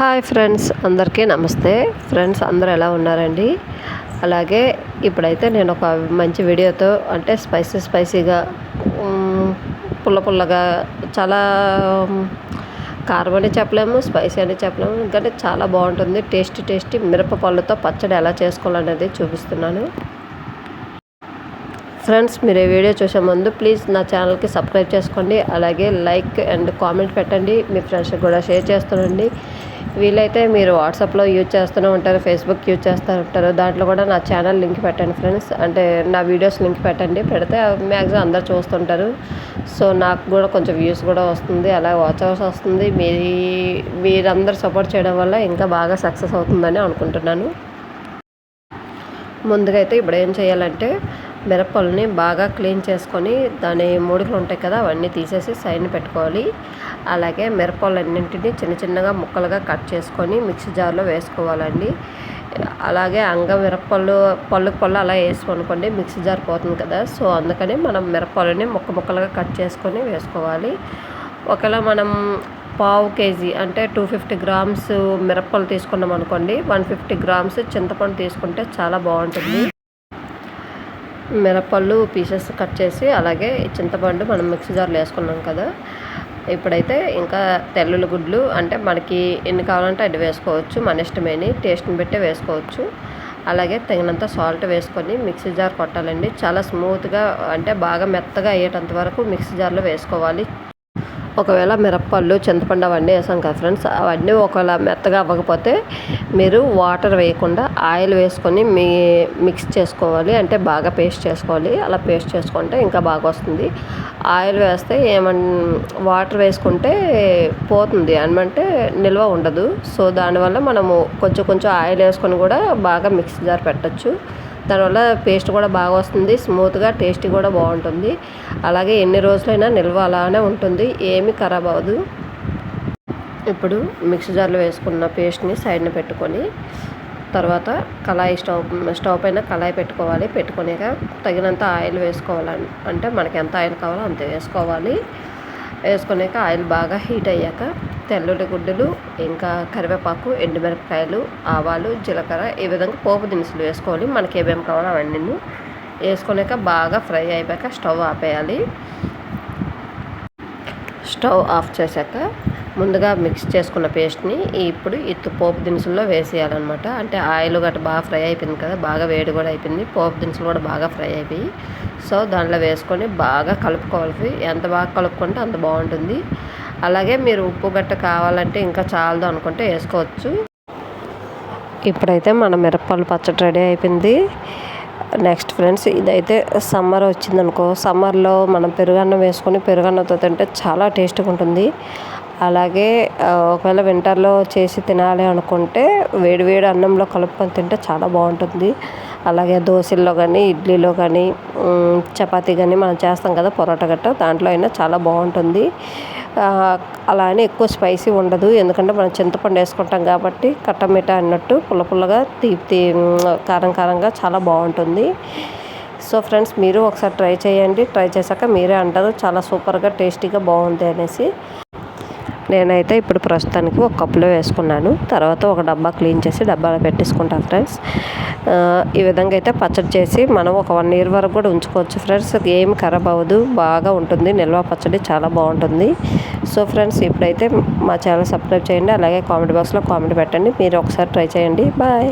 Hi friends అందరికీ నమస్తే. Friends అందరూ ఎలా ఉన్నారండి? అలాగే ఇప్పుడైతే నేను ఒక మంచి వీడియోతో అంటే స్పైసీ స్పైసీగా పుల్ల పుల్లగా చాలా కారం అని చెప్పలేము స్పైసీ అని చెప్పలేము ఎందుకంటే చాలా బాగుంటుంది. టేస్టీ టేస్టీ మిరప పళ్ళతో పచ్చడి ఎలా చేసుకోవాలనేది చూపిస్తున్నాను. ఫ్రెండ్స్ మీరు ఈ వీడియో చూసే ముందు ప్లీజ్ నా ఛానల్కి సబ్స్క్రైబ్ చేసుకోండి. అలాగే లైక్ అండ్ కామెంట్ పెట్టండి. మీ ఫ్రెండ్స్కి కూడా షేర్ చేస్తుండండి వీలైతే మీరు వాట్సాప్లో యూజ్ చేస్తూనే ఉంటారు ఫేస్బుక్ యూజ్ చేస్తూ ఉంటారు. దాంట్లో కూడా నా ఛానల్ లింక్ పెట్టండి ఫ్రెండ్స్. అంటే నా వీడియోస్ లింక్ పెట్టండి. పెడితే మ్యాక్సిమం అందరు చూస్తుంటారు. సో నాకు కూడా కొంచెం వ్యూస్ కూడా వస్తుంది. అలా వాచ్ అవర్స్ వస్తుంది. మీ మీరందరూ సపోర్ట్ చేయడం వల్ల ఇంకా బాగా సక్సెస్ అవుతుందని అనుకుంటున్నాను. ముందుగా అయితే ఇప్పుడు ఏం చేయాలంటే మిరపల్ని బాగా క్లీన్ చేసుకొని దాని మూడికలు ఉంటాయి కదా అవన్నీ తీసేసి సైడ్ పెట్టుకోవాలి. అలాగే మిరపలన్నింటినీ చిన్న చిన్నగా ముక్కలుగా కట్ చేసుకొని మిక్సీ జార్లో వేసుకోవాలండి. అలాగే అంగ మిరపళ్ళు పళ్ళు పళ్ళు అలా వేసుకోనుకోండి మిక్సీ జార్ పోతుంది కదా సో అందుకని మనం మిరపలని ముక్క ముక్కలుగా కట్ చేసుకొని వేసుకోవాలి. ఒకవేళ మనం పావు కేజీ అంటే టూ ఫిఫ్టీ గ్రామ్స్ మిరప్పలు తీసుకున్నాం అనుకోండి వన్ ఫిఫ్టీ గ్రామ్స్ చింతపండు తీసుకుంటే చాలా బాగుంటుంది. మిరపళ్ళు పీసెస్ కట్ చేసి అలాగే చింతపండు మనం మిక్సీ జార్లో వేసుకున్నాం కదా. ఇప్పుడైతే ఇంకా తెల్లుల గుడ్లు అంటే మనకి ఎన్ని కావాలంటే అది వేసుకోవచ్చు. మన ఇష్టమేని టేస్ట్ని బట్టే వేసుకోవచ్చు. అలాగే తగినంత సాల్ట్ వేసుకొని మిక్సీ జార్ కొట్టాలండి. చాలా స్మూత్గా అంటే బాగా మెత్తగా అయ్యేటంత వరకు మిక్సీ జార్లో వేసుకోవాలి. ఒకవేళ మిరప్పళ్ళు చింతపండు అవన్నీ వేసాం కదా ఫ్రెండ్స్ అవన్నీ ఒకవేళ మెత్తగా అవ్వకపోతే మీరు వాటర్ వేయకుండా ఆయిల్ వేసుకొని మీ మిక్స్ చేసుకోవాలి. అంటే బాగా పేస్ట్ చేసుకోవాలి. అలా పేస్ట్ చేసుకుంటే ఇంకా బాగా వస్తుంది. ఆయిల్ వేస్తే ఏమన్ వాటర్ వేసుకుంటే పోతుంది. అనమంటే నిల్వ ఉండదు. సో దానివల్ల మనము కొంచెం కొంచెం ఆయిల్ వేసుకొని కూడా బాగా మిక్స్ జార్ పెట్టచ్చు. దానివల్ల పేస్ట్ కూడా బాగా వస్తుంది. స్మూత్గా టేస్టీ కూడా బాగుంటుంది. అలాగే ఎన్ని రోజులైనా నిల్వ అలానే ఉంటుంది. ఏమీ ఖరాబ్ అవ్వదు. ఇప్పుడు మిక్సీ జార్లో వేసుకున్న పేస్ట్ని సైడ్ని పెట్టుకొని తర్వాత కళాయి స్టవ్ స్టవ్ పైన కళాయి పెట్టుకోవాలి. పెట్టుకునేక తగినంత ఆయిల్ వేసుకోవాలి. అంటే మనకి ఎంత ఆయిల్ కావాలో అంత వేసుకోవాలి. వేసుకునేక ఆయిల్ బాగా హీట్ అయ్యాక తెల్లటి గుడ్డలు ఇంకా కరివేపాకు ఎండుమిరపకాయలు ఆవాలు జీలకర్ర ఈ విధంగా పోపు దినుసులు వేసుకోవాలి. మనకి ఏమేమి కావాలో అవన్నీ వేసుకున్నాక బాగా ఫ్రై అయిపోయాక స్టవ్ ఆపేయాలి. స్టవ్ ఆఫ్ చేశాక ముందుగా మిక్స్ చేసుకున్న పేస్ట్ని ఇప్పుడు ఇత్తు పోపు దినుసుల్లో వేసేయాలన్నమాట. అంటే ఆయిల్ గట్రా బాగా ఫ్రై అయిపోయింది కదా బాగా వేడి కూడా అయిపోయింది. పోపు దినుసులు కూడా బాగా ఫ్రై అయిపోయి సో దాంట్లో వేసుకొని బాగా కలుపుకోవాలి. ఎంత బాగా కలుపుకుంటే అంత బాగుంటుంది. అలాగే మీరు ఉప్పు గట్ట కావాలంటే ఇంకా చాలదు అనుకుంటే వేసుకోవచ్చు. ఇప్పుడైతే మన మిరపాలు పచ్చడి రెడీ అయిపోయింది. నెక్స్ట్ ఫ్రెండ్స్ ఇదైతే సమ్మర్ వచ్చిందనుకో సమ్మర్లో మనం పెరుగన్నం వేసుకొని పెరుగన్నంతో తింటే చాలా టేస్ట్గా ఉంటుంది. అలాగే ఒకవేళ వింటర్లో చేసి తినాలి అనుకుంటే వేడి వేడి అన్నంలో కలుపుకొని తింటే చాలా బాగుంటుంది. అలాగే దోశల్లో కానీ ఇడ్లీలో కానీ చపాతీ కానీ మనం చేస్తాం కదా పొరోటా గట్ట దాంట్లో అయినా చాలా బాగుంటుంది. అలానే ఎక్కువ స్పైసీ ఉండదు. ఎందుకంటే మనం చింతపండు వేసుకుంటాం కాబట్టి కట్టమిట అన్నట్టు పుల్ల పుల్లగా తీపి కారం కారంగా చాలా బాగుంటుంది. సో ఫ్రెండ్స్ మీరు ఒకసారి ట్రై చేయండి. ట్రై చేశాక మీరే అంటారు. చాలా సూపర్గా టేస్టీగా బాగుంది అనేసి. నేనైతే ఇప్పుడు ప్రస్తుతానికి ఒక కప్పులో వేసుకున్నాను. తర్వాత ఒక డబ్బా క్లీన్ చేసి డబ్బాలో పెట్టేసుకుంటాను ఫ్రెండ్స్. ఈ విధంగా అయితే పచ్చడి చేసి మనం ఒక వన్ ఇయర్ వరకు కూడా ఉంచుకోవచ్చు ఫ్రెండ్స్. ఏమి ఖరాబ్ అవ్వదు. బాగా ఉంటుంది. నిల్వ పచ్చడి చాలా బాగుంటుంది. సో ఫ్రెండ్స్ ఇప్పుడైతే మా ఛానల్ సబ్స్క్రైబ్ చేయండి. అలాగే కామెంట్ బాక్స్లో కామెంట్ పెట్టండి. మీరు ఒకసారి ట్రై చేయండి. బాయ్.